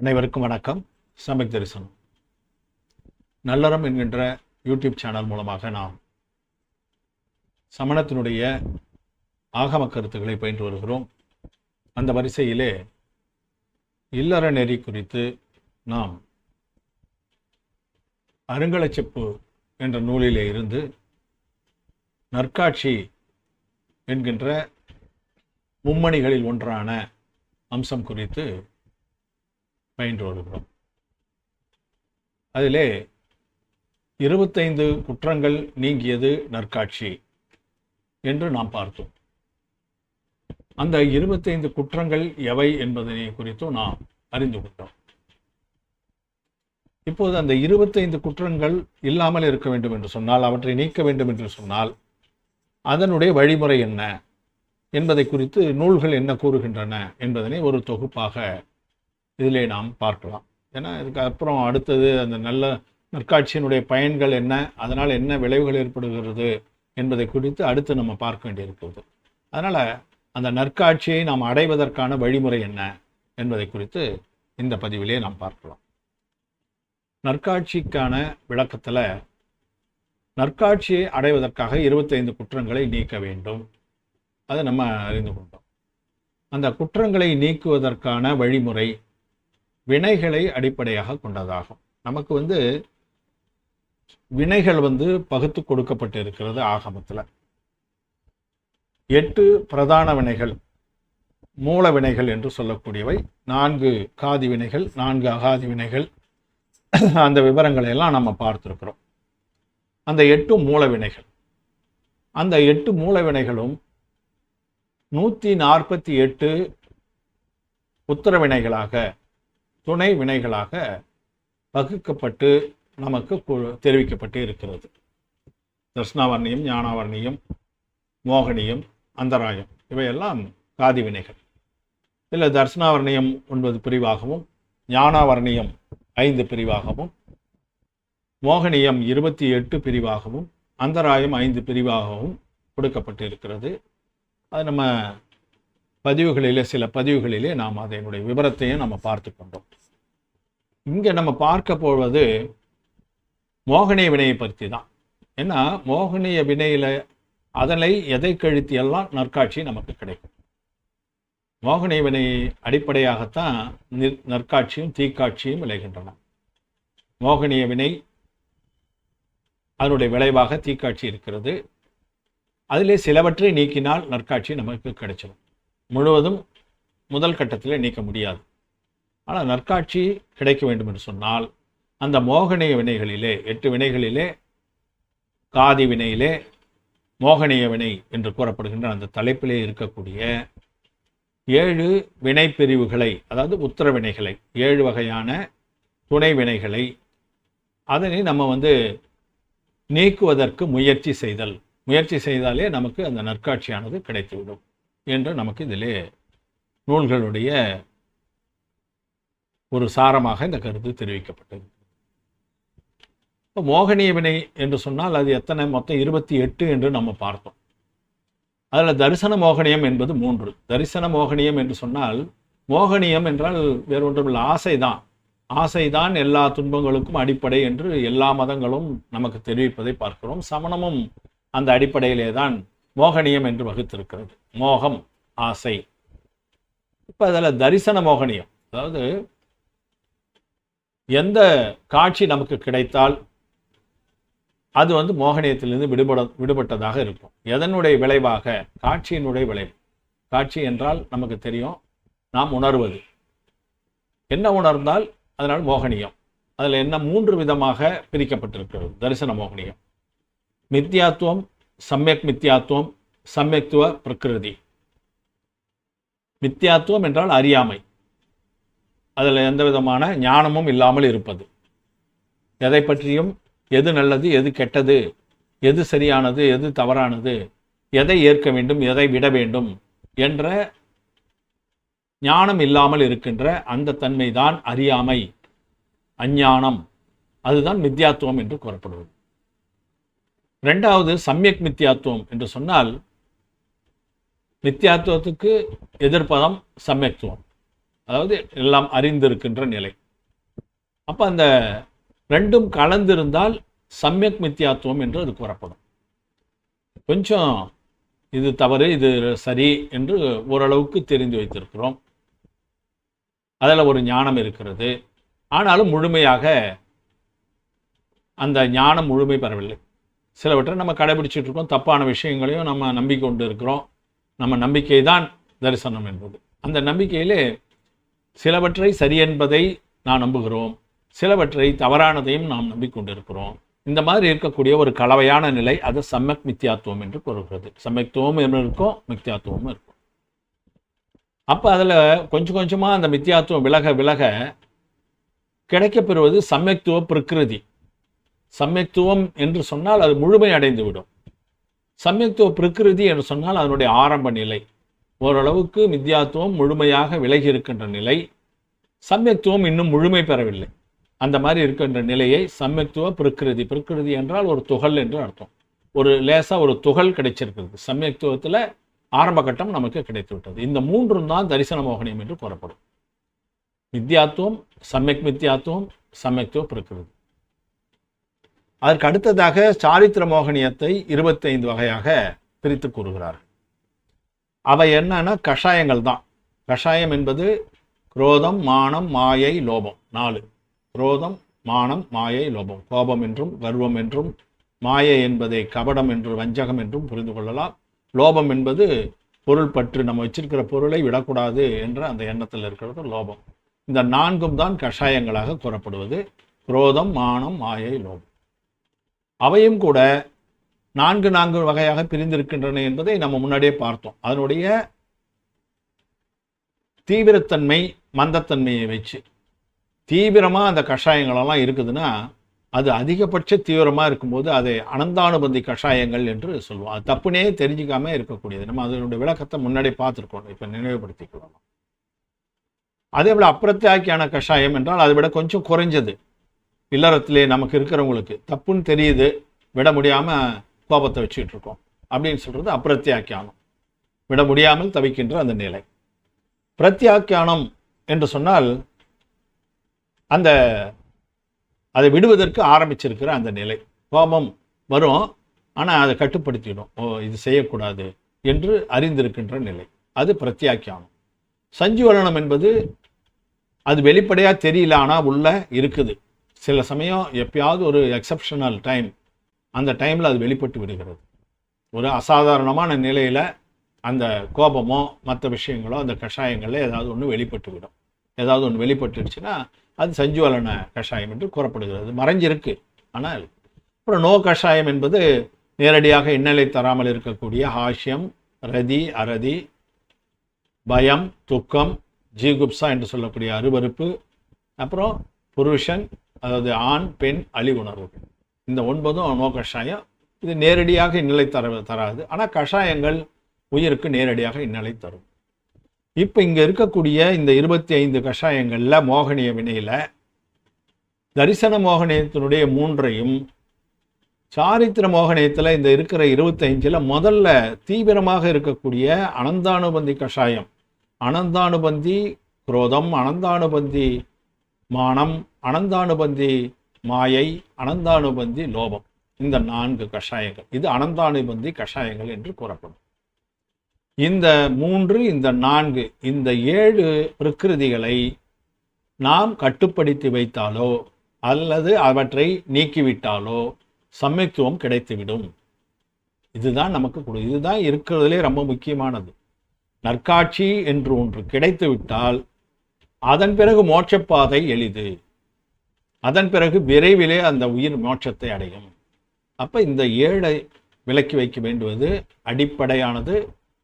அனைவருக்கும் வணக்கம். சமக் தரிசனம். நல்லறம் என்கின்ற யூடியூப் சேனல் மூலமாக நாம் சமணத்தினுடைய ஆகம கருத்துக்களை பயின்று வருகிறோம். அந்த வரிசையிலே இல்லற நெறி குறித்து நாம் அருங்கலச்செப்பு என்ற நூலிலே இருந்து நற்காட்சி என்கின்ற மும்மணிகளில் ஒன்றான அம்சம் குறித்து பயின்று வருகிறோம் அதிலே இருபத்தைந்து குற்றங்கள் நீங்கியது நற்காட்சி என்று நாம் பார்த்தோம். அந்த இருபத்தைந்து குற்றங்கள் எவை என்பதனை குறித்தும் நாம் அறிந்து கொண்டோம். இப்போது அந்த இருபத்தைந்து குற்றங்கள் இல்லாமல் இருக்க வேண்டும் என்று சொன்னால் அவற்றை நீக்க வேண்டும் என்று சொன்னால் அதனுடைய வழிமுறை என்ன என்பதை குறித்து நூல்கள் என்ன கூறுகின்றன என்பதனை ஒரு தொகுப்பாக இதிலே நாம் பார்க்கலாம். ஏன்னா இதுக்கப்புறம் அடுத்தது அந்த நல்ல நற்காட்சியினுடைய பயன்கள் என்ன அதனால் என்ன விளைவுகள் ஏற்படுகிறது என்பதை குறித்து அடுத்து நம்ம பார்க்க வேண்டியிருக்கிறது. அதனால் அந்த நற்காட்சியை நாம் அடைவதற்கான வழிமுறை என்ன என்பதை குறித்து இந்த பதிவிலே நாம் பார்க்கலாம். நற்காட்சிக்கான விளக்கத்தில் நற்காட்சியை அடைவதற்காக இருபத்தைந்து குற்றங்களை நீக்க வேண்டும். அதை நம்ம அறிந்து கொண்டோம். அந்த குற்றங்களை நீக்குவதற்கான வழிமுறை வினைகளை அடிப்படையாக கொண்டதாகும். நமக்கு வந்து வினைகள் வந்து பகுத்து கொடுக்கப்பட்டு இருக்கிறது ஆகமத்தில். எட்டு பிரதான வினைகள் மூல வினைகள் என்று சொல்லக்கூடியவை. நான்கு காதி வினைகள் நான்கு அகாதி வினைகள். அந்த விவரங்களை எல்லாம் நம்ம பார்த்துருக்குறோம். அந்த எட்டு மூல வினைகள். அந்த எட்டு மூல வினைகளும் நூற்றி நாற்பத்தி எட்டு உத்தர வினைகளாக துணை வினைகளாக வகுக்கப்பட்டு நமக்கு தெரிவிக்கப்பட்டு இருக்கிறது. தர்ஷ்ணாவர்ணியம் ஞானாவர்ணியம் மோகனியம் அந்தராயம் இவையெல்லாம் காதி வினைகள். இல்லை தர்ஷனாவர்ணியம் ஒன்பது பிரிவாகவும் ஞானாவர்ணியம் ஐந்து பிரிவாகவும் மோகனியம் இருபத்தி எட்டு பிரிவாகவும் அந்தராயம் ஐந்து பிரிவாகவும் கொடுக்கப்பட்டு இருக்கிறது. அது நம்ம பதிவுகளிலே சில பதிவுகளிலே நாம் அதனுடைய விவரத்தையும் நம்ம பார்த்து கொண்டோம். இங்கே நம்ம பார்க்க போவது மோகனிய வினையை பற்றி தான் ஏன்னா மோகனிய வினையில் அதனை எதை கழித்து எல்லாம் நற்காட்சி நமக்கு கிடைக்கும். மோகனிய வினை அடிப்படையாகத்தான் நிற்- நற்காட்சியும் தீக்காட்சியும் விளைகின்றன. மோகனிய வினை அதனுடைய விளைவாக தீக்காட்சி இருக்கிறது. அதிலே சிலவற்றை நீக்கினால் நற்காட்சி நமக்கு கிடைச்சிடும். முழுவதும் முதல் கட்டத்தில் நீக்க முடியாது. ஆனால் நற்காட்சி கிடைக்க வேண்டும் என்று சொன்னால் அந்த மோகனிய வினைகளிலே எட்டு வினைகளிலே காதி வினையிலே மோகனிய வினை என்று கூறப்படுகின்ற அந்த தலைப்பிலே இருக்கக்கூடிய ஏழு வினை பிரிவுகளை அதாவது உத்தர வினைகளை ஏழு வகையான துணை வினைகளை அதனை நம்ம வந்து நீக்குவதற்கு முயற்சி செய்தல். முயற்சி செய்தாலே நமக்கு அந்த நற்காட்சியானது கிடைத்துவிடும் என்று நமக்கு இதிலே நூல்களுடைய ஒரு சாரமாக இந்த கருத்து தெரிவிக்கப்பட்டது. இப்போ மோகனிய வினை என்று சொன்னால் அது எத்தனை? மொத்தம் இருபத்தி எட்டு என்று நம்ம பார்த்தோம். அதில் தரிசன மோகனியம் என்பது மூன்று. தரிசன மோகனியம் என்று சொன்னால் மோகனியம் என்றால் வேறு ஒன்றுமில்லை ஆசைதான். ஆசைதான் எல்லா துன்பங்களுக்கும் அடிப்படை என்று எல்லா மதங்களும் நமக்கு தெரிவிப்பதை பார்க்கிறோம். சமணமும் அந்த அடிப்படையிலே தான் மோகனியம் என்று வகுத்திருக்கிறது. மோகம் ஆசை. இப்போ அதில் தரிசன மோகனியம் அதாவது எந்த காட்சி நமக்கு கிடைத்தால் அது வந்து மோகனியத்திலிருந்து விடுபட விடுபட்டதாக இருக்கும். எதனுடைய விளைவாக? காட்சியினுடைய விளைவு. காட்சி என்றால் நமக்கு தெரியும் நாம் உணர்வது. என்ன உணர்ந்தால் அதனால் மோகனியம். அதில் என்ன மூன்று விதமாக பிரிக்கப்பட்டிருக்கிறது? தரிசன மோகனியம். மித்யாத்துவம் சம்யக் மித்யாத்துவம் சம்யக்துவ பிரகிருதி. மித்யாத்துவம் என்றால் அறியாமை. அதில் எந்த விதமான ஞானமும் இல்லாமல் இருப்பது. எதை பற்றியும் எது நல்லது எது கெட்டது எது சரியானது எது தவறானது எதை ஏற்க வேண்டும் எதை விட வேண்டும் என்ற ஞானம் இல்லாமல் இருக்கின்ற அந்த தன்மைதான் அறியாமை அஞ்ஞானம். அதுதான் மித்யாத்துவம் என்று கூறப்படுவது ரெண்டாவது சம்யக் மித்யாத்துவம் என்று சொன்னால் மித்யாத்துவத்துக்கு எதிர்ப்பதம் சம்யக்துவம். அதாவது எல்லாம் அறிந்திருக்கின்ற நிலை. அப்போ அந்த ரெண்டும் கலந்திருந்தால் சமயக் மித்தியாத்துவம் என்று அது கூறப்படும். கொஞ்சம் இது தவறு இது சரி என்று ஓரளவுக்கு தெரிந்து வைத்திருக்கிறோம். அதில் ஒரு ஞானம் இருக்கிறது. ஆனாலும் முழுமையாக அந்த ஞானம் முழுமை பெறவில்லை. சிலவற்றை நம்ம கடைபிடிச்சிட்டு இருக்கோம். தப்பான விஷயங்களையும் நம்ம நம்பிக்கை கொண்டு இருக்கிறோம். நம்ம நம்பிக்கை தான் தரிசனம் என்பது. அந்த நம்பிக்கையிலே சிலவற்றை சரி என்பதை நாம் நம்புகிறோம். சிலவற்றை தவறானதையும் நாம் நம்பிக்கொண்டிருக்கிறோம். இந்த மாதிரி இருக்கக்கூடிய ஒரு கலவையான நிலை அது சம்மக் மித்தியாத்துவம் என்று கூறுகிறது. சமயத்துவம் இருக்கும் மித்தியாத்துவமும் இருக்கும். அப்போ அதில் கொஞ்சம் கொஞ்சமாக அந்த மித்தியாத்துவம் விலக விலக கிடைக்கப்பெறுவது சமயத்துவ பிரகிருதி. சமயத்துவம் என்று சொன்னால் அது முழுமை அடைந்து விடும் சமயத்துவ பிரகிருதி என்று சொன்னால் அதனுடைய ஆரம்ப நிலை. ஓரளவுக்கு மித்யாத்துவம் முழுமையாக விலகி இருக்கின்ற நிலை சமயத்துவம் இன்னும் முழுமை பெறவில்லை. அந்த மாதிரி இருக்கின்ற நிலையை சமயத்துவ பிரகிருதி பிரகிருதி என்றால் ஒரு துகள் என்று அர்த்தம். ஒரு லேசாக ஒரு துகள் கிடைச்சிருக்கிறது. சமயத்துவத்தில் ஆரம்ப கட்டம் நமக்கு கிடைத்து விட்டது இந்த மூன்றும் தான் தரிசன மோகனியம் என்று கூறப்படும். மித்யாத்துவம் சமயக் மித்யாத்துவம் சமயத்துவ பிரகிருதி. அதற்கு அடுத்ததாக சாரித்திர மோகனியத்தை இருபத்தைந்து வகையாக பிரித்து கூறுகிறார்கள். அவை என்னன்னா கஷாயங்கள் தான். கஷாயம் என்பது குரோதம் மானம் மாயை லோபம். நாலு. குரோதம் மானம் மாயை லோபம். கோபம் என்றும் கர்வம் என்றும் மாயை என்பதை கபடம் என்று வஞ்சகம் என்றும் புரிந்து கொள்ளலாம். லோபம் என்பது பொருள் பற்று நம்ம வச்சிருக்கிற பொருளை விடக்கூடாது என்ற அந்த எண்ணத்தில் இருக்கிறது லோபம். இந்த நான்கும் தான் கஷாயங்களாக கூறப்படுவது. குரோதம் மானம் மாயை லோபம். அவையும் கூட நான்கு நான்கு வகையாக பிரிந்திருக்கின்றன என்பதை நம்ம முன்னாடியே பார்த்தோம். அதனுடைய தீவிரத்தன்மை மந்தத்தன்மையை வச்சு. தீவிரமாக அந்த கஷாயங்களெல்லாம் இருக்குதுன்னா அது அதிகபட்ச தீவிரமாக இருக்கும்போது அதை அனந்தானுபந்தி கஷாயங்கள் என்று சொல்லுவோம். அது தப்புனே தெரிஞ்சிக்காம இருக்கக்கூடியது. நம்ம அதனுடைய விளக்கத்தை முன்னாடி பார்த்துருக்கோம். இப்போ நினைவுபடுத்திக்கலாம் அதே போல் அப்பிரத்தியாக்கியான கஷாயம் என்றால் அதை விட கொஞ்சம் குறைஞ்சது. இல்லறத்திலே நமக்கு இருக்கிறவங்களுக்கு. தப்புன்னு தெரியுது. விட முடியாமல் கோபத்தை வச்சுக்கிட்டு இருக்கோம் அப்படின்னு சொல்கிறது அப்பிரத்தியாக்கியானம் விட முடியாமல் தவிக்கின்ற அந்த நிலை. பிரத்யாக்கியானம் என்று சொன்னால் அந்த அதை விடுவதற்கு ஆரம்பிச்சிருக்கிற அந்த நிலை. கோபம் வரும் ஆனால் அதை கட்டுப்படுத்திடும். ஓ இது செய்யக்கூடாது என்று அறிந்திருக்கின்ற நிலை. அது பிரத்யாக்கியானம். சஞ்சுவலனம் என்பது அது வெளிப்படையாக தெரியல ஆனால் உள்ள இருக்குது. சில சமயம் எப்பயாவது ஒரு எக்ஸப்ஷனல் டைம் அந்த டைமில் அது வெளிப்பட்டு விடுகிறது. ஒரு அசாதாரணமான நிலையில் அந்த கோபமோ மற்ற விஷயங்களோ அந்த கஷாயங்களில் ஏதாவது ஒன்று வெளிப்பட்டு விடும். ஏதாவது ஒன்று வெளிப்பட்டுடுச்சுன்னா அது சஞ்சுவலன கஷாயம் என்று கூறப்படுகிறது. மறைஞ்சிருக்கு. ஆனால் அப்புறம் நோ கஷாயம் என்பது நேரடியாக இன்னலை தராமல் இருக்கக்கூடிய ஹாஷ்யம் ரதி அரதி பயம் துக்கம் ஜீகுப்சா என்று சொல்லக்கூடிய அருவறுப்பு அப்புறம் புருஷன் அதாவது ஆண் பெண் அழிவுணர்வு. இந்த ஒன்பதும் நோ கஷாயம். இது நேரடியாக இந்நிலை தர தராது. ஆனால் கஷாயங்கள் உயிருக்கு நேரடியாக இந்நிலை தரும். இப்போ இங்கே இருக்கக்கூடிய இந்த இருபத்தி ஐந்து கஷாயங்களில் மோகனிய வினையில் தரிசன மோகனியத்தினுடைய மூன்றையும் சாரித்திர மோகனியத்தில் இந்த இருக்கிற இருபத்தைஞ்சில் முதல்ல தீவிரமாக இருக்கக்கூடிய அனந்தானுபந்தி கஷாயம். அனந்தானுபந்தி குரோதம் அனந்தானுபந்தி மானம் அனந்தானுபந்தி மாயை அனந்தானுபந்தி லோபம். இந்த நான்கு கஷாயங்கள். இது அனந்தானுபந்தி கஷாயங்கள் என்று கூறப்படும். இந்த மூன்று இந்த நான்கு இந்த ஏழு பிரகிருதிகளை நாம் கட்டுப்படுத்தி வைத்தாலோ அல்லது அவற்றை நீக்கிவிட்டாலோ சமத்துவம் கிடைத்துவிடும். இதுதான் நமக்கு கொடு இதுதான் இருக்கிறதுலே ரொம்ப முக்கியமானது. நற்காட்சி என்று ஒன்று கிடைத்து விட்டால் அதன் பிறகு மோட்சப்பாதை எளிது. அதன் பிறகு விரைவிலே அந்த உயிர் மோட்சத்தை அடையும். அப்போ இந்த ஏழை விலக்கி வைக்க வேண்டுவது அடிப்படையானது.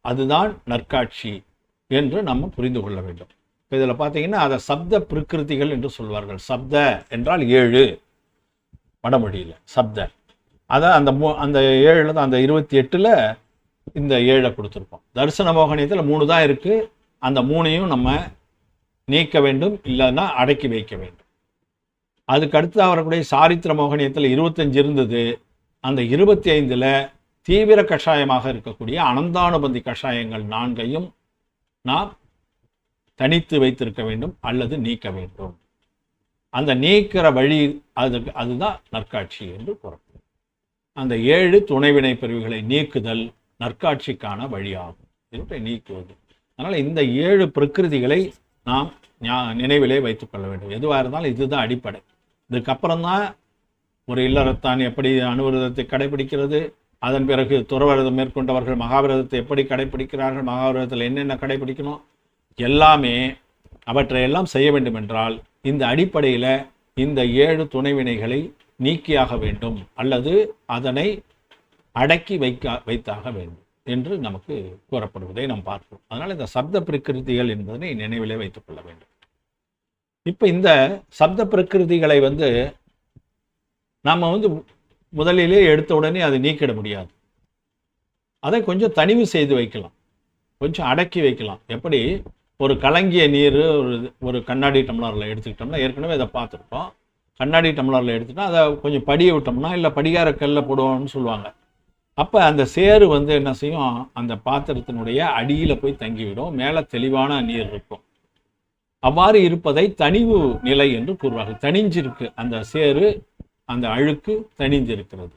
அதுதான் நற்காட்சி என்று நம்ம புரிந்து கொள்ள வேண்டும். இப்போ இதில் பார்த்தீங்கன்னா அதை சப்த பிரகிருதிகள் என்று சொல்வார்கள். சப்த என்றால் ஏழு வடமொழியில் சப்த. அதான் அந்த மூ அந்த ஏழில் தான் அந்த இருபத்தி எட்டில் இந்த ஏழை கொடுத்துருப்போம் தரிசன மோகனியத்தில் மூணு தான் இருக்குது அந்த மூணையும் நம்ம நீக்க வேண்டும் இல்லைன்னா அடக்கி வைக்க வேண்டும். அதுக்கு அடுத்து வரக்கூடிய சாரித்திர மோகனியத்தில் இருபத்தஞ்சு இருந்தது. அந்த இருபத்தி ஐந்தில் தீவிர கஷாயமாக இருக்கக்கூடிய அனந்தானுபந்தி கஷாயங்கள் நான்கையும் நாம் தனித்து வைத்திருக்க வேண்டும் அல்லது நீக்க வேண்டும். அந்த நீக்கிற வழி அதுக்கு அதுதான் நற்காட்சி என்று கூறப்படும் அந்த ஏழு துணைவினை பிரிவுகளை நீக்குதல் நற்காட்சிக்கான வழியாகும் இவற்றை நீக்குவது. அதனால் இந்த ஏழு பிரகிருதிகளை நாம் நினைவிலே வைத்துக்கொள்ள வேண்டும். எதுவாக இருந்தாலும் இதுதான் அடிப்படை. இதுக்கப்புறம் தான் ஒரு இல்லறத்தான் எப்படி அணுவிரதத்தை கடைபிடிக்கிறது? அதன் பிறகு துறவிரதம் மேற்கொண்டவர்கள் மகாவிரதத்தை எப்படி கடைபிடிக்கிறார்கள்? மகாவிரதத்தில் என்னென்ன கடைபிடிக்கணும்? எல்லாமே அவற்றையெல்லாம் செய்ய வேண்டும் என்றால் இந்த அடிப்படையில் இந்த ஏழு துணைவினைகளை நீக்கியாக வேண்டும். அல்லது அதனை அடக்கி வைக்க வைத்தாக வேண்டும் என்று நமக்கு கூறப்படுவதை நாம் பார்க்கிறோம். அதனால் இந்த சப்த பிரகிருதிகள் என்பதனை நினைவிலே வைத்துக் கொள்ள வேண்டும். இப்போ இந்த சப்த பிரகிருதிகளை வந்து நாம் வந்து முதலிலே எடுத்த உடனே அதை நீக்கிட முடியாது. அதை கொஞ்சம் தனிவு செய்து வைக்கலாம். கொஞ்சம் அடக்கி வைக்கலாம். எப்படி? ஒரு கலங்கிய நீர் ஒரு ஒரு கண்ணாடி டம்ளரில் எடுத்துக்கிட்டோம்னா ஏற்கனவே அதை பார்த்துருக்கோம். கண்ணாடி டம்ளரில் எடுத்துட்டா அதை கொஞ்சம் படிய விட்டோம்னா இல்லை படிகார கல்ல போடுவோம்னு சொல்லுவாங்க. அப்போ அந்த சேறு வந்து என்ன செய்யும்? அந்த பாத்திரத்தினுடைய அடியில் போய் தங்கிவிடும். மேலே தெளிவான நீர் இருக்கும். அவ்வாறு இருப்பதை தனிவு நிலை என்று கூறுவார்கள். தனிஞ்சிருக்கு அந்த சேறு அந்த அழுக்கு தனிஞ்சிருக்கிறது.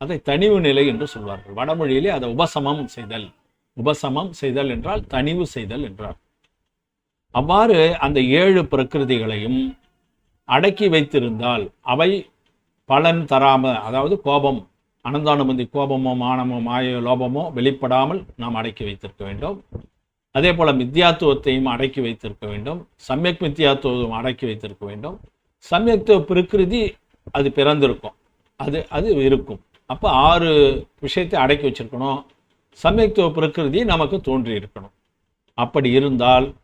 அதை தனிவு நிலை என்று சொல்வார்கள். வடமொழியிலே அதை உபசமம் செய்தல். உபசமம் செய்தல் என்றால் தனிவு செய்தல் என்றார். அவ்வாறு அந்த ஏழு பிரகிருதிகளையும் அடக்கி வைத்திருந்தால் அவை பலன் தராம அதாவது கோபம் அனந்தானுமதி கோபமோ மானமோ மாயோ லோபமோ வெளிப்படாமல் நாம் அடக்கி வைத்திருக்க வேண்டும். அதே போல் மித்யாத்துவத்தையும் அடக்கி வைத்திருக்க வேண்டும். சமயக் மித்யாத்துவம் அடக்கி வைத்திருக்க வேண்டும். சமயத்துவ பிரகிருதி அது பிறந்திருக்கும். அது அது இருக்கும். அப்போ ஆறு விஷயத்தை அடக்கி வச்சிருக்கணும். சமயத்துவ பிரகிருதி நமக்கு தோன்றி இருக்கணும். அப்படி இருந்தால்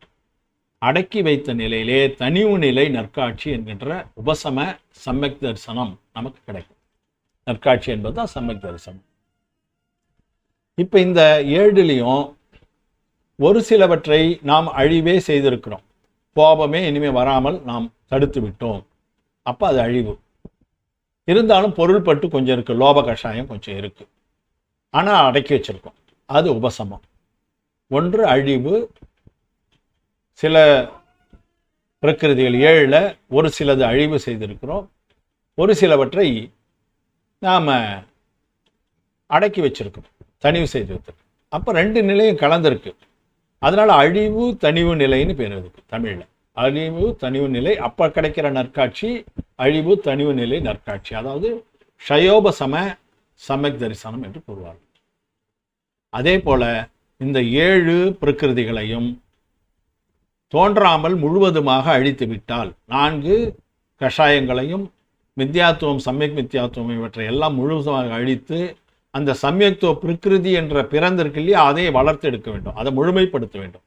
அடக்கி வைத்த நிலையிலே தனிவு நிலை நற்காட்சி என்கின்ற உபசம சமயக் தரிசனம் நமக்கு கிடைக்கும். நற்காட்சி என்பது தான் சமயக் தரிசனம். இப்போ இந்த ஏழுலேயும் ஒரு சிலவற்றை நாம் அழிவே செய்திருக்கிறோம். கோபமே இனிமேல் வராமல் நாம் தடுத்து விட்டோம். அப்போ அது அழிவு. இருந்தாலும் பொருள்பட்டு கொஞ்சம் இருக்குது லோப கஷாயம் கொஞ்சம் இருக்குது ஆனால் அடக்கி வச்சுருக்கோம். அது உபசமம். ஒன்று அழிவு சில பிரகிருதிகள் ஏழில் ஒரு சிலது அழிவு செய்திருக்கிறோம். ஒரு சிலவற்றை நாம் அடக்கி வச்சுருக்கோம். தனிவு செய்து வைத்திருக்கோம். அப்போ ரெண்டு நிலையும் கலந்துருக்கு. அதனால் அழிவு தனிவு நிலைன்னு பேர் அதுக்கு தமிழில். அழிவு தனிவு நிலை அப்போ கிடைக்கிற நற்காட்சி அழிவு தனிவு நிலை நற்காட்சி. அதாவது ஷயோபசம சமக் தரிசனம் என்று கூறுவார்கள். அதே போல இந்த ஏழு பிரகிருதிகளையும் தோன்றாமல் முழுவதுமாக அழித்து விட்டால் நான்கு கஷாயங்களையும் மித்யாத்துவம் சமயக் மித்யாத்துவம் இவற்றை எல்லாம் முழுவதுமாக அழித்து அந்த சமயத்துவ பிரகிருதி என்ற பிறந்திருக்கு இல்லையா அதை வளர்த்து எடுக்க வேண்டும். அதை முழுமைப்படுத்த வேண்டும்.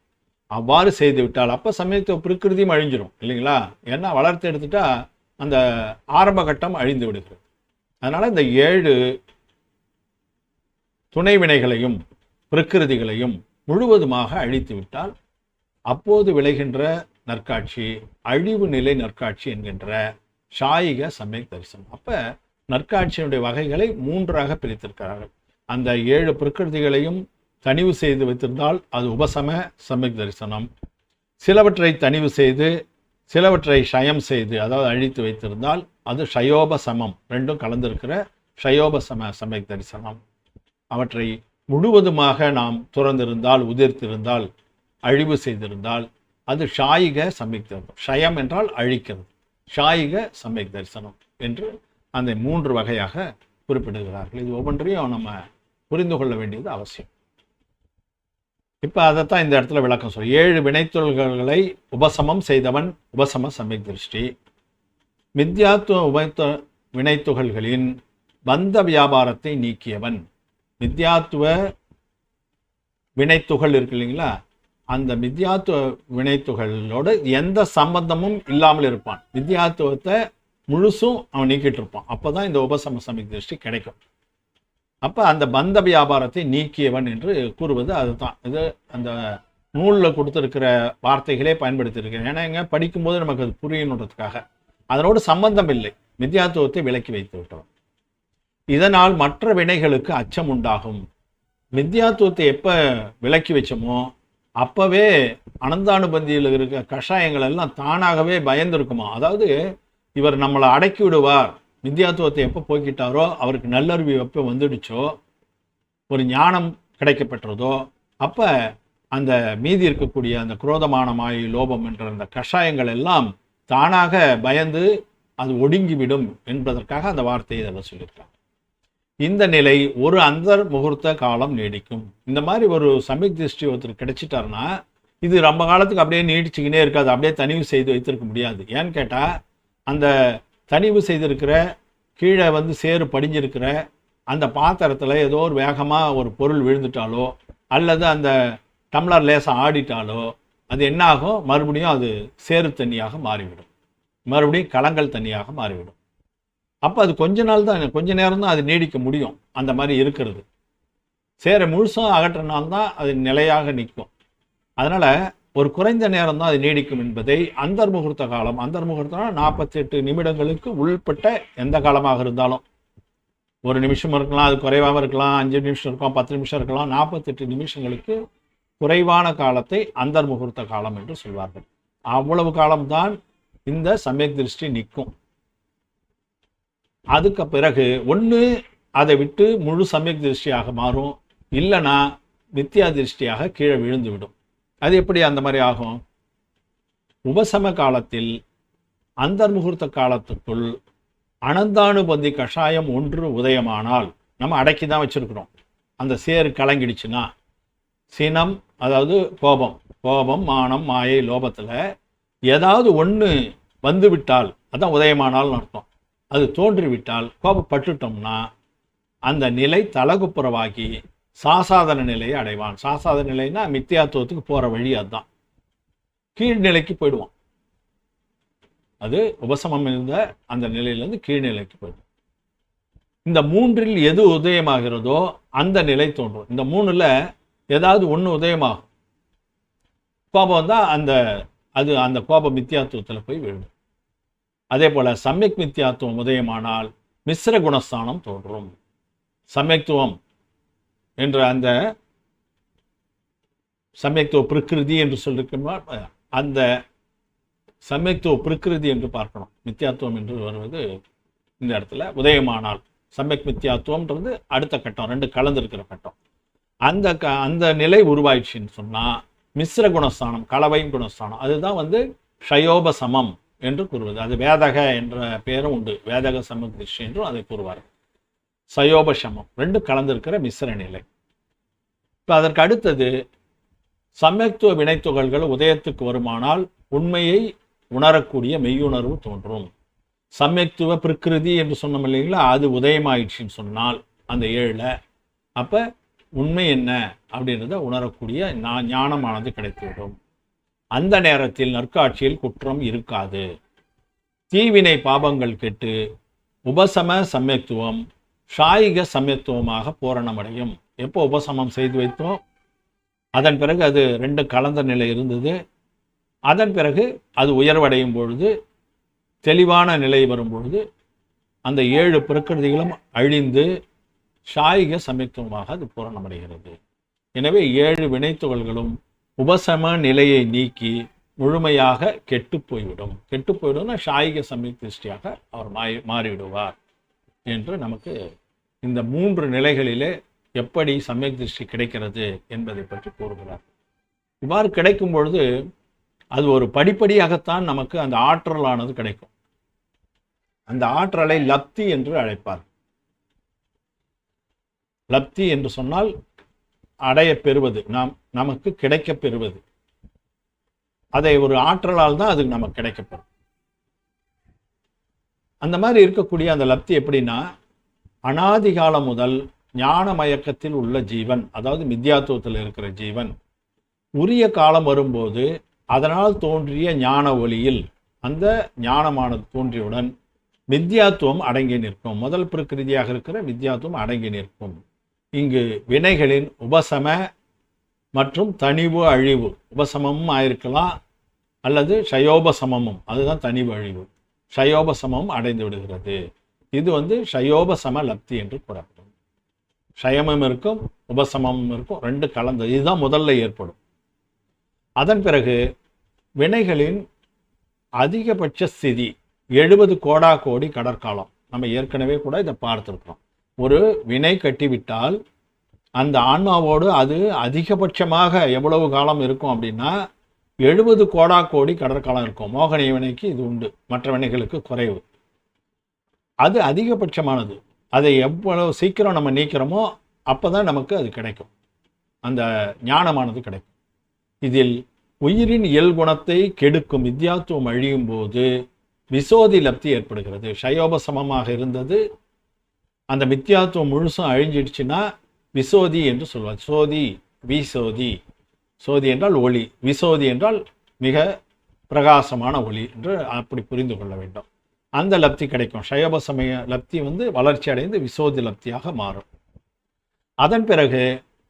அவ்வாறு செய்து விட்டால் அப்போ சமயத்துவ பிரகிருதியும் அழிஞ்சிடும் இல்லைங்களா? ஏன்னா வளர்த்து எடுத்துட்டா அந்த ஆரம்ப கட்டம் அழிந்து விடுகிறது. அதனால் இந்த ஏழு துணை வினைகளையும் பிரகிருதிகளையும் முழுவதுமாக அழித்து விட்டால் அப்போது விளைகின்ற நற்காட்சி அழிவு நிலை நற்காட்சி என்கின்ற சாயிக சமய தரிசனம். அப்போ நற்காட்சியினுடைய வகைகளை மூன்றாக பிரித்திருக்கிறார்கள். அந்த ஏழு பிரகிருதிகளையும் தனிவு செய்து வைத்திருந்தால் அது உபசம சமயக் தரிசனம். சிலவற்றை தனிவு செய்து சிலவற்றை ஷயம் செய்து அதாவது அழித்து வைத்திருந்தால் அது ஷயோப சமம். ரெண்டும் கலந்திருக்கிற ஷயோப சம சமயக் தரிசனம். அவற்றை முழுவதுமாக நாம் துறந்திருந்தால் உதிர்த்திருந்தால் அழிவு செய்திருந்தால் அது ஷாயிக சமயக் தரிசனம். ஷயம் என்றால் அழிக்கிறது. ஷாயிக சமயக் தரிசனம் என்று அந்த மூன்று வகையாக குறிப்பிடுகிறார்கள். இது ஒவ்வொன்றையும் நம்ம புரிந்து கொள்ள வேண்டியது அவசியம். இப்போ அதைத்தான் இந்த இடத்துல விளக்கம் சொல்ல ஏழு வினைத்தொழில்களை உபசமம் செய்தவன் உபசம சமயக் திருஷ்டி. மித்யாத்துவ உபத்த வினைத்துகள்களின் பந்த வியாபாரத்தை நீக்கியவன். மித்யாத்துவ வினைத்துகள் இருக்கு இல்லைங்களா? அந்த மித்யாத்துவ வினைத்துகளோடு எந்த சம்பந்தமும் இல்லாமல் இருப்பான். மித்யாத்துவத்தை முழுசும் அவன் நீக்கிட்டு இருப்பான். அப்பதான் இந்த உபசம சமிக் திருஷ்டி கிடைக்கும். அப்போ அந்த பந்த வியாபாரத்தை நீக்கியவன் என்று கூறுவது அதுதான். இது அந்த நூலில் கொடுத்துருக்கிற வார்த்தைகளே பயன்படுத்தியிருக்கிறேன். ஏன்னா இங்க படிக்கும்போது நமக்கு அது புரியணுன்றதுக்காக. அதனோடு சம்பந்தம் இல்லை. மித்யாத்துவத்தை விலக்கி வைத்து விட்டவன் இதனால் மற்ற வினைகளுக்கு அச்சம் உண்டாகும். மித்யாத்துவத்தை எப்போ விலக்கி வச்சோமோ அப்போவே அனந்தானுபந்தியில் இருக்கிற கஷாயங்கள் எல்லாம் தானாகவே பயந்துருக்குமா? அதாவது இவர் நம்மளை அடக்கி விடுவார். வித்யாத்துவத்தை எப்போ போக்கிட்டாரோ அவருக்கு நல்லறிவு எப்போ வந்துடுச்சோ ஒரு ஞானம் கிடைக்கப்பெற்றதோ அப்போ அந்த மீதி இருக்கக்கூடிய அந்த குரோதமான மாயை லோபம் என்ற அந்த கஷாயங்கள் எல்லாம் தானாக பயந்து அது ஒடுங்கிவிடும் என்பதற்காக அந்த வார்த்தையை அதில் சொல்லியிருக்காங்க இந்த நிலை ஒரு அந்தர் முகூர்த்த காலம் நீடிக்கும். இந்த மாதிரி ஒரு சமீக் திருஷ்டி ஒருத்தர் கிடைச்சிட்டாருன்னா இது ரொம்ப காலத்துக்கு அப்படியே நீடிச்சுக்கினே இருக்காது. அப்படியே தனிவு செய்து வைத்திருக்க முடியாது. ஏன்னு கேட்டால் அந்த தனிவு செய்திருக்கிற கீழே வந்து சேறு படிஞ்சிருக்கிற அந்த பாத்திரத்தில் ஏதோ ஒரு வேகமாக ஒரு பொருள் விழுந்துட்டாலோ அல்லது அந்த டம்ளர் லேசாக ஆடிட்டாலோ அது என்ன ஆகும் மறுபடியும் அது சேறு தண்ணியாக மாறிவிடும். மறுபடியும் கலங்கள் தண்ணியாக மாறிவிடும். அப்போ அது கொஞ்ச நாள் தான் கொஞ்ச நேரம் தான் அது நீடிக்க முடியும் அந்த மாதிரி இருக்கிறது. சேரை முழுசும் அகற்றினால்தான் அது நிலையாக நிற்கும். அதனால் ஒரு குறைந்த நேரம் தான் அது நீடிக்கும் என்பதை அந்தர்முகூர்த்த காலம் அந்தர்முகூர்த்தம்னா நாற்பத்தி எட்டு நிமிடங்களுக்கு உள்பட்ட எந்த காலமாக இருந்தாலும். ஒரு நிமிஷம் இருக்கலாம் அது குறைவாகவும் இருக்கலாம் அஞ்சு நிமிஷம் இருக்கலாம் பத்து நிமிஷம் இருக்கலாம் நாற்பத்தெட்டு நிமிஷங்களுக்கு குறைவான காலத்தை அந்தர்முகூர்த்த காலம் என்று சொல்வார்கள். அவ்வளவு காலம்தான் இந்த சமயக் திருஷ்டி நிற்கும். அதுக்கு பிறகு ஒன்று அதை விட்டு முழு சமயக் திருஷ்டியாக மாறும். இல்லைன்னா மித்யா திருஷ்டியாக கீழே விழுந்து விடும் அது எப்படி அந்த மாதிரி ஆகும்? உபசம காலத்தில் அந்தர்முகூர்த்த காலத்துக்குள் அனந்தானுபந்தி கஷாயம் ஒன்று உதயமானால் நம்ம அடக்கி தான் வச்சுருக்குறோம். அந்த சேறு கலங்கிடுச்சுன்னா சினம் அதாவது கோபம் கோபம் மானம் மாயை லோபத்தில் ஏதாவது ஒன்று வந்து விட்டால் அதான் உதயமானால்னு அர்த்தம். அது தோன்றிவிட்டால் கோபப்பட்டுட்டோம்னா அந்த நிலை தலகுப்புறவாகி சாசாதன நிலையை அடைவான். சாசாதன நிலைன்னா மித்தியாத்துவத்துக்கு போகிற வழி அதுதான். கீழ்நிலைக்கு போயிடுவான். அது உபசமம் இருந்த அந்த நிலையிலேருந்து கீழ்நிலைக்கு போயிடும். இந்த மூன்றில் எது உதயமாகிறதோ அந்த நிலை தோன்றும். இந்த மூணில் ஏதாவது ஒன்று உதயமாகும். கோபம் தான் அந்த அது அந்த கோப மித்தியாத்துவத்தில் போய் விழும். அதே போல் சமயக் மித்தியாத்துவம் உதயமானால் மிஸ்ர குணஸ்தானம் தோன்றும். சமயத்துவம் என்ற அந்த சமயத்துவ பிரகிருதி என்று சொல்லிருக்க அந்த சமயத்துவ பிரகிருதி என்று பார்க்கணும். மித்தியாத்துவம் என்று வருவது இந்த இடத்துல. உதயமானால் சமயக் மித்தியாத்துவம்ன்றது அடுத்த கட்டம் ரெண்டு கலந்திருக்கிற கட்டம். அந்த க அந்த நிலை உருவாயிடுச்சுன்னு சொன்னால் மிஸ்ர குணஸ்தானம் கலவையும் குணஸ்தானம் அதுதான் வந்து ஷயோப சமம் என்று கூறுவது. அது வேதக என்ற பெயரும் உண்டு. வேதக சமதிஷி என்றும் அதை கூறுவார் சயோபசமம். ரெண்டும் கலந்திருக்கிற மிஸ்ர நிலை. இப்போ அதற்கு அடுத்தது சமயத்துவ வினைத்துகள்கள் உதயத்துக்கு வருமானால் உண்மையை உணரக்கூடிய மெய்யுணர்வு தோன்றும். சமயத்துவ பிரகிருதி என்று சொன்னோம் இல்லைங்களா? அது உதயமாயிடுச்சுன்னு சொன்னால் அந்த ஏழில் அப்போ உண்மை என்ன அப்படின்றத உணரக்கூடிய நான் ஞானமானது கிடைத்துவிடும். அந்த நேரத்தில் நற்காட்சியில் குற்றம் இருக்காது. தீவினை பாபங்கள் கெட்டு உபசம சமயத்துவம் ஷாயிக சமயத்துவமாக பூரணமடையும். எப்போ உபசமம் செய்து வைத்தோ அதன் பிறகு அது ரெண்டு கலந்த நிலை இருந்தது. அதன் பிறகு அது உயர்வடையும் பொழுது தெளிவான நிலை வரும் பொழுது அந்த ஏழு பிரகிருதிகளும் அழிந்து ஷாயிக சமயத்துவமாக அது பூரணமடைகிறது. எனவே ஏழு வினைத்துகள்களும் உபசம நிலையை நீக்கி முழுமையாக கெட்டு போய்விடும். கெட்டு போய்விடும்னா ஷாயிக சமயக் திருஷ்டியாக அவர் மாறி மாறிவிடுவார். என்று நமக்கு இந்த மூன்று நிலைகளிலே எப்படி சமயக் திருஷ்டி கிடைக்கிறது என்பதை பற்றி கூறுகிறார். இவ்வாறு கிடைக்கும் பொழுது அது ஒரு படிப்படியாகத்தான் நமக்கு அந்த ஆற்றலானது கிடைக்கும். அந்த ஆற்றலை லப்தி என்று அழைப்பார். லப்தி என்று சொன்னால் அடைய பெறுவது நாம் நமக்கு கிடைக்கப் பெறுவது. அதை ஒரு ஆற்றலால் தான் அது நமக்கு கிடைக்கப்பெறும். அந்த மாதிரி இருக்கக்கூடிய அந்த லப்தி எப்படின்னா அனாதி காலம் முதல் ஞான மயக்கத்தில் உள்ள ஜீவன் அதாவது மித்யாத்துவத்தில் இருக்கிற ஜீவன். உரிய காலம் வரும்போது அதனால் தோன்றிய ஞான ஒளியில் அந்த ஞானமானது தோன்றியவுடன் வித்யாத்துவம் அடங்கி நிற்கும். முதல் பிரகிருதியாக இருக்கிற வித்யாத்துவம் அடங்கி நிற்கும். இங்கு வினைகளின் உபசம மற்றும் தனிவு அழிவு உபசமமும் ஆயிருக்கலாம் அல்லது ஷயோபசமமும் அதுதான் தனிவு அழிவு. ஷயோபசமம் அடைந்து விடுகிறது. இது வந்து ஷயோபசம லப்தி என்று கூறப்படும். ஷயமும் இருக்கும் உபசமமும் இருக்கும் ரெண்டு கலந்து இதுதான் முதல்ல ஏற்படும். அதன் பிறகு வினைகளின் அதிகபட்ச ஸ்திதி எழுபது கோடா கோடி கடற்காலம். நம்ம ஏற்கனவே கூட இதை பார்த்துருக்கோம் ஒரு வினை கட்டிவிட்டால் அந்த ஆன்மாவோடு அது அதிகபட்சமாக எவ்வளவு காலம் இருக்கும் அப்படின்னா எழுபது கோடா கோடி கடற்காலம் இருக்கும். மோகன வினைக்கு இது உண்டு. மற்ற வினைகளுக்கு குறைவு. அது அதிகபட்சமானது. அதை எவ்வளவு சீக்கிரம் நம்ம நீக்கிறோமோ அப்போ தான் நமக்கு அது கிடைக்கும். அந்த ஞானமானது கிடைக்கும். இதில் உயிரின் இயல்குணத்தை கெடுக்கும் வித்யாத்துவம் அழியும் போது விசோதி லப்தி ஏற்படுகிறது. சயோபசமமாக இருந்தது. அந்த மித்யாத்துவம் முழுசும் அழிஞ்சிடுச்சுன்னா விசோதி என்று சொல்வார். சோதி விசோதி. சோதி என்றால் ஒளி விசோதி என்றால் மிக பிரகாசமான ஒளி என்று அப்படி புரிந்து கொள்ள வேண்டும். அந்த லப்தி கிடைக்கும். சயோபசமய லப்தி வந்து வளர்ச்சி அடைந்து விசோதி லப்தியாக மாறும். அதன் பிறகு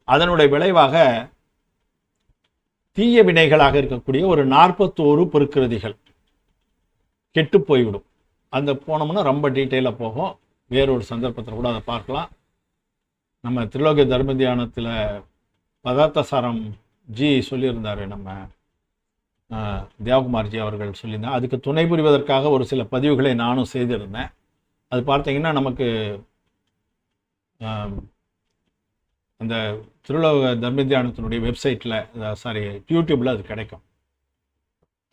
அதனுடைய விளைவாக தீய வினைகளாக இருக்கக்கூடிய ஒரு நாற்பத்தோரு பொருக்கிருதிகள் கெட்டு போய்விடும். அந்த போனோம்னா ரொம்ப டீட்டெயிலாக போகும். வேறொரு சந்தர்ப்பத்தில் கூட அதை பார்க்கலாம். நம்ம திரிலோக தர்ம தியானத்தில் பதார்த்தசாரம் ஜி சொல்லியிருந்தார் நம்ம ஆஹ், தேவகுமார்ஜி அவர்கள் சொல்லியிருந்தார். அதுக்கு துணை புரிவதற்காக ஒரு சில பதிவுகளை நானும் செய்திருந்தேன். அது பார்த்தீங்கன்னா நமக்கு அந்த திருலோக தர்மத்தியானத்தினுடைய வெப்சைட்டில் சாரி யூடியூப்பில் அது கிடைக்கும்.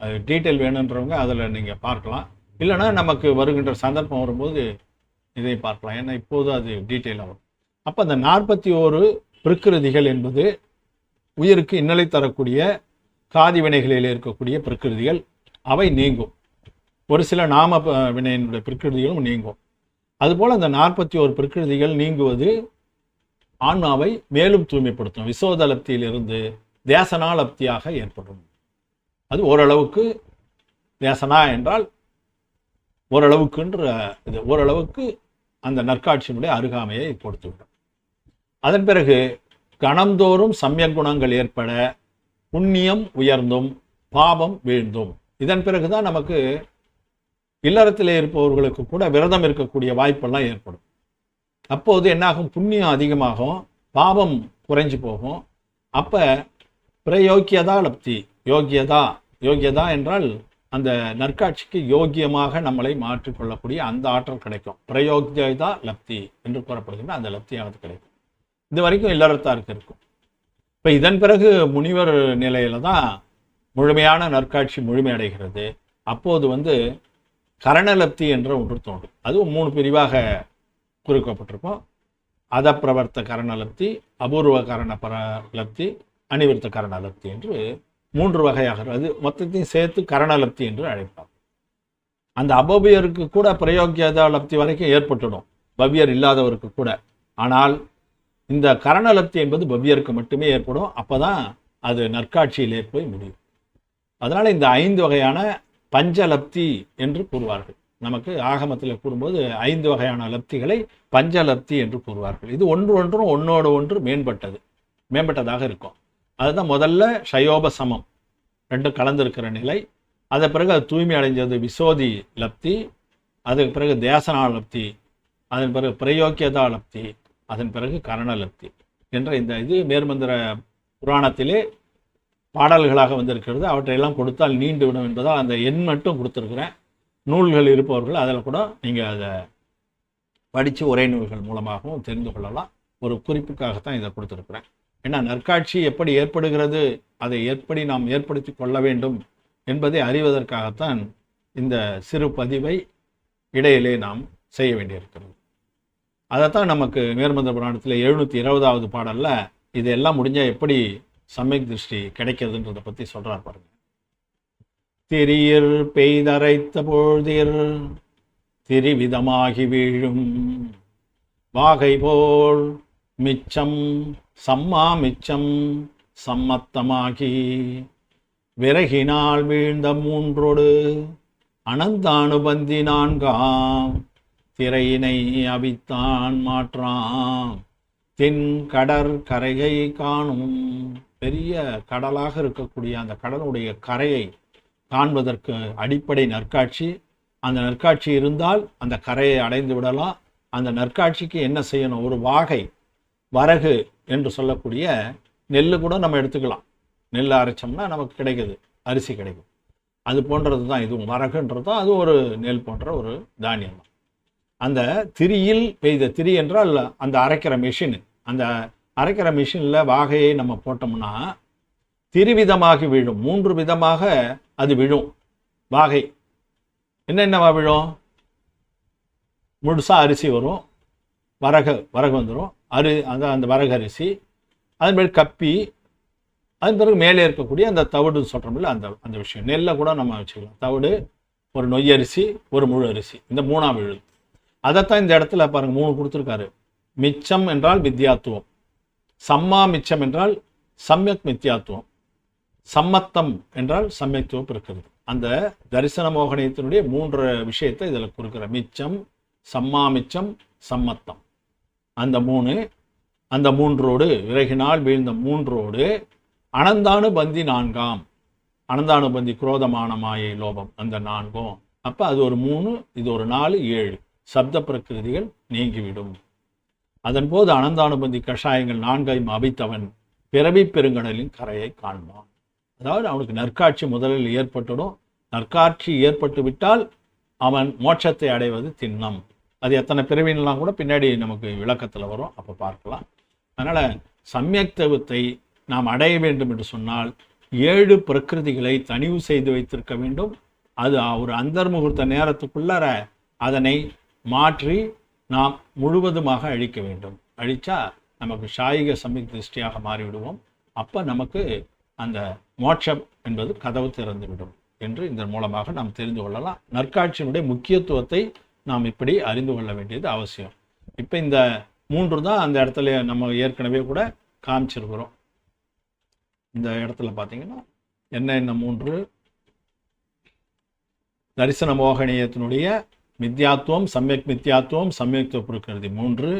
அது டீட்டெயில் வேணுன்றவங்க அதில் நீங்கள் பார்க்கலாம். இல்லைன்னா நமக்கு வருகின்ற சந்தர்ப்பம் வரும்போது இதை பார்க்கலாம். ஏன்னா இப்போது அது டீட்டெயில் ஆகும் அப்போ அந்த நாற்பத்தி ஓரு பிரகிருதிகள் என்பது உயிருக்கு இன்னலை தரக்கூடிய காதி வினைகளில் இருக்கக்கூடிய பிரகிருதிகள் அவை நீங்கும். ஒரு சில நாம வினையினுடைய பிரகிருதிகளும் நீங்கும். அதுபோல் அந்த நாற்பத்தி ஒரு பிரகிருதிகள் நீங்குவது ஆன்மாவை மேலும் தூய்மைப்படுத்தும். விசோதலப்தியிலிருந்து தேசனாலப்தியாக ஏற்படும். அது ஓரளவுக்கு தேசனா என்றால் ஓரளவுக்குன்ற இது ஓரளவுக்கு அந்த நற்காட்சியினுடைய அருகாமையை கொடுத்துவிடும் அதன் பிறகு கணம்தோறும் சமயக் குணங்கள் ஏற்பட புண்ணியம் உயர்ந்தும் பாபம் வீழ்ந்தும். இதன் பிறகுதான் நமக்கு இல்லறத்தில் இருப்பவர்களுக்கு கூட விரதம் இருக்கக்கூடிய வாய்ப்பெல்லாம் ஏற்படும். அப்போது என்னாகும்? புண்ணியம் அதிகமாகும் பாவம் குறைஞ்சு போகும். அப்போ பிரயோக்கியதா லப்தி? யோக்கியதா யோக்கியதா என்றால் அந்த நற்காட்சிக்கு யோக்கியமாக நம்மளை மாற்றிக்கொள்ளக்கூடிய அந்த ஆற்றல் கிடைக்கும். பிரயோக்கியதா லப்தி என்று கூறப்படுகின்ற அந்த லப்தியானது கிடைக்கும். இது வரைக்கும் இல்லறத்தாருக்கு இருக்கும் இப்போ இதன் பிறகு முனிவர் நிலையில தான் முழுமையான நற்காட்சி முழுமையடைகிறது அப்போது வந்து கரணலப்தி என்ற ஒன்று தோன்றும். அதுவும் மூணு பிரிவாக குறிக்கப்பட்டிருக்கும். அத பிரவர்த்த கரணலப்தி அபூர்வ கரண பரலப்தி அனிவர்த்த கரணலப்தி என்று மூன்று வகையாக அது மொத்தத்தையும் சேர்த்து கரணலப்தி என்று அழைப்பார். அந்த அபோபியருக்கு கூட பிரயோகியதா லப்தி வரைக்கும் ஏற்பட்டுடும். பவ்யர் இல்லாதவருக்கு கூட. ஆனால் இந்த கரணலப்தி என்பது பவ்யருக்கு மட்டுமே ஏற்படும். அப்போ தான் அது நற்காட்சியிலே போய் முடியும். அதனால் இந்த ஐந்து வகையான பஞ்சலப்தி என்று கூறுவார்கள். நமக்கு ஆகமத்தில் கூறும்போது ஐந்து வகையான லப்திகளை பஞ்சலப்தி என்று கூறுவார்கள். இது ஒன்று ஒன்றும் ஒன்றோடு ஒன்று மேம்பட்டது. மேம்பட்டதாக இருக்கும். அதுதான் முதல்ல ஷயோப சமம் ரெண்டும் கலந்திருக்கிற நிலை. அதன் பிறகு அது தூய்மை அடைஞ்சது விசோதி லப்தி. அதுக்கு பிறகு தேசனா லப்தி. அதன் பிறகு பிரயோக்கியதா லப்தி. அதன் பிறகு கரணலப்தி என்ற இந்த இது மேர்மந்திர புராணத்திலே பாடல்களாக வந்திருக்கிறது. அவற்றையெல்லாம் கொடுத்தால் நீண்டு விடும் என்பதால் அந்த எண் மட்டும் கொடுத்துருக்குறேன். நூல்கள் இருப்பவர்கள் அதில் கூட நீங்கள் அதை படித்து உரை நூல்கள் மூலமாகவும் தெரிந்து கொள்ளலாம். ஒரு குறிப்புக்காகத்தான் இதை கொடுத்துருக்குறேன். ஏன்னா நற்காட்சி எப்படி ஏற்படுகிறது அதை எப்படி நாம் ஏற்படுத்தி கொள்ள வேண்டும் என்பதை அறிவதற்காகத்தான் இந்த சிறு பதிவை இடையிலே நாம் செய்ய வேண்டியிருக்கிறது. அதைத்தான் நமக்கு மேர்மந்த புராணத்தில் எழுநூற்றி இருபதாவது பாடலில் இதெல்லாம் முடிஞ்சால் எப்படி சமயக் திருஷ்டி கிடைக்கிறதுன்றதை பற்றி சொல்கிறார் பாருங்க. திரியர் பெய்தரைத்த பொழுதிர் திரிவிதமாகி வீழும். வாகை போல் மிச்சம் சம்மா மிச்சம் சம்மத்தமாகி. விறகினால் வீழ்ந்த மூன்றோடு அனந்தானுபந்தி நான்காம். திரையினை அவித்தான் மாற்றான் தென் கடற்கரையை காணும். பெரிய கடலாக இருக்கக்கூடிய அந்த கடலுடைய கரையை காண்பதற்கு அடிப்படை நற்காட்சி. அந்த நற்காட்சி இருந்தால் அந்த கரையை அடைந்து விடலாம். அந்த நற்காட்சிக்கு என்ன செய்யணும்? ஒரு வாகை வரகு என்று சொல்லக்கூடிய நெல் கூட நம்ம எடுத்துக்கலாம். நெல் அரைச்சோம்னா நமக்கு கிடைக்குது. அரிசி கிடைக்கும். அது போன்றது தான் இதுவும் வரகுன்றது தான். அது ஒரு நெல் போன்ற ஒரு தானியம் தான் அந்த திரியில் பெய்த திரி என்றால் அந்த அரைக்கிற மிஷின் அந்த அரைக்கிற மிஷினில் வாகையை நம்ம போட்டோம்னா திருவிதமாகி விழும். மூன்று விதமாக அது விழும். வாகை. என்னென்னவா விழும்? முழுசாக அரிசி வரும். வரகு வரகு வந்துடும் அரி அந்த அந்த வரகு அரிசி. அதன் கப்பி. அதன் பிறகு மேலே இருக்கக்கூடிய அந்த தவிடுன்னு சொல்கிறோம்ல அந்த அந்த விஷயம். நெல்லை கூட நம்ம வச்சுக்கலாம். தவிடு ஒரு நொய் அரிசி ஒரு முழு அரிசி. இந்த மூணாம் விழுது அதைத்தான் இந்த இடத்துல பாருங்க மூணு கொடுத்துருக்காரு. மிச்சம் என்றால் வித்யாத்துவம் சம்மா மிச்சம் என்றால் சம்யக் மித்யாத்துவம் சம்மத்தம் என்றால் சமயத்துவம் இருக்கிறது அந்த தரிசன மோகனியத்தினுடைய மூன்று விஷயத்தை இதில் கொடுக்குற மிச்சம் சம்மா மிச்சம் சம்மத்தம். அந்த மூணு அந்த மூன்றோடு விறகினால் வீழ்ந்த மூன்றோடு அனந்தானு பந்தி நான்காம். அனந்தானு பந்தி குரோதமான மாயை லோபம். அந்த நான்கும். அப்போ அது ஒரு மூணு இது ஒரு நாலு ஏழு. சப்த பிரகிருதிகள் நீங்கிவிடும். அதன் போது அனந்தானுபந்தி கஷாயங்கள் நான்கையும் அபித்தவன் பிறவி பெருங்கடலின் கரையை காண்பான். அதாவது அவனுக்கு நற்காட்சி முதலில் ஏற்பட்டுடும். நற்காட்சி ஏற்பட்டு விட்டால் அவன் மோட்சத்தை அடைவது திண்ணம். அது எத்தனை பிறவின்லாம் கூட பின்னாடி நமக்கு விளக்கத்தில் வரும். அப்போ பார்க்கலாம். அதனால் சமயத்துவத்தை நாம் அடைய வேண்டும் என்று சொன்னால் ஏழு பிரகிருதிகளை தனிவு செய்து வைத்திருக்க வேண்டும். அது ஒரு அந்தர்முகூர்த்த நேரத்துக்குள்ளார அதனை மாற்றி நாம் முழுவதுமாக அழிக்க வேண்டும். அழித்தா நமக்கு சாயிக சமய திருஷ்டியாக மாறிவிடுவோம். அப்போ நமக்கு அந்த மோட்சம் என்பது கதவு திறந்துவிடும் என்று இதன் மூலமாக நாம் தெரிந்து கொள்ளலாம். நற்காட்சியினுடைய முக்கியத்துவத்தை நாம் இப்படி அறிந்து கொள்ள வேண்டியது அவசியம். இப்போ இந்த மூன்று தான் அந்த இடத்துல நம்ம ஏற்கனவே கூட காமிச்சிருக்கிறோம். இந்த இடத்துல பார்த்தீங்கன்னா என்ன என்ன மூன்று? தரிசன மோகனியத்தினுடைய மித்யாத்துவம் சமயக் மித்யாத்துவம் சமயத்துவ பிரகிருதி மூன்று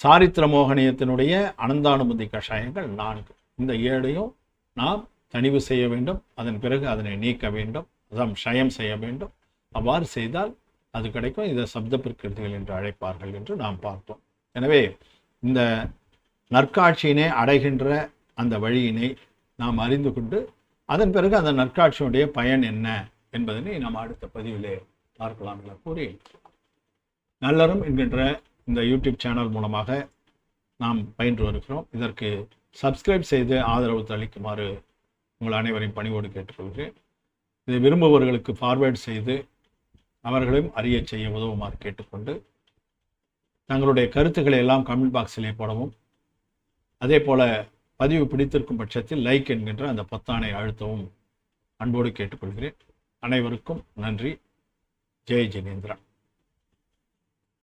சாரித்திர மோகனியத்தினுடைய அனந்தானுமதி கஷாயங்கள் நான்கு. இந்த ஏழையும் நாம் தணிவு செய்ய வேண்டும் அதன் பிறகு அதனை நீக்க வேண்டும் அதான் ஷயம் செய்ய வேண்டும். அவ்வாறு செய்தால் அது கிடைக்கும் இதை சப்த பிரகிருதிகள் என்று அழைப்பார்கள் என்று நாம் பார்த்தோம். எனவே இந்த நற்காட்சியினை அடைகின்ற அந்த வழியினை நாம் அறிந்து கொண்டு அதன் பிறகு அந்த நற்காட்சியினுடைய பயன் என்ன என்பதனை நாம் அடுத்த பதிவிலே பார்க்கலாம் என கூறி நல்லறம் என்கின்ற இந்த யூடியூப் சேனல் மூலமாக நாம் பயின்று வருகிறோம். இதற்கு சப்ஸ்கிரைப் செய்து ஆதரவு அளிக்குமாறு உங்கள் அனைவரையும் பணிவோடு கேட்டுக்கொள்கிறேன். இதை விரும்புபவர்களுக்கு ஃபார்வேர்ட் செய்து அவர்களையும் அறிய செய்ய உதவுமாறு கேட்டுக்கொண்டு தங்களுடைய கருத்துக்களை எல்லாம் கமெண்ட் பாக்ஸிலே போடவும். அதே போல் பதிவு பிடித்திருக்கும் பட்சத்தில் லைக் என்கின்ற அந்த பொத்தானை அழுத்தவும் அன்போடு கேட்டுக்கொள்கிறேன். அனைவருக்கும் நன்றி. Jay Jenny entra.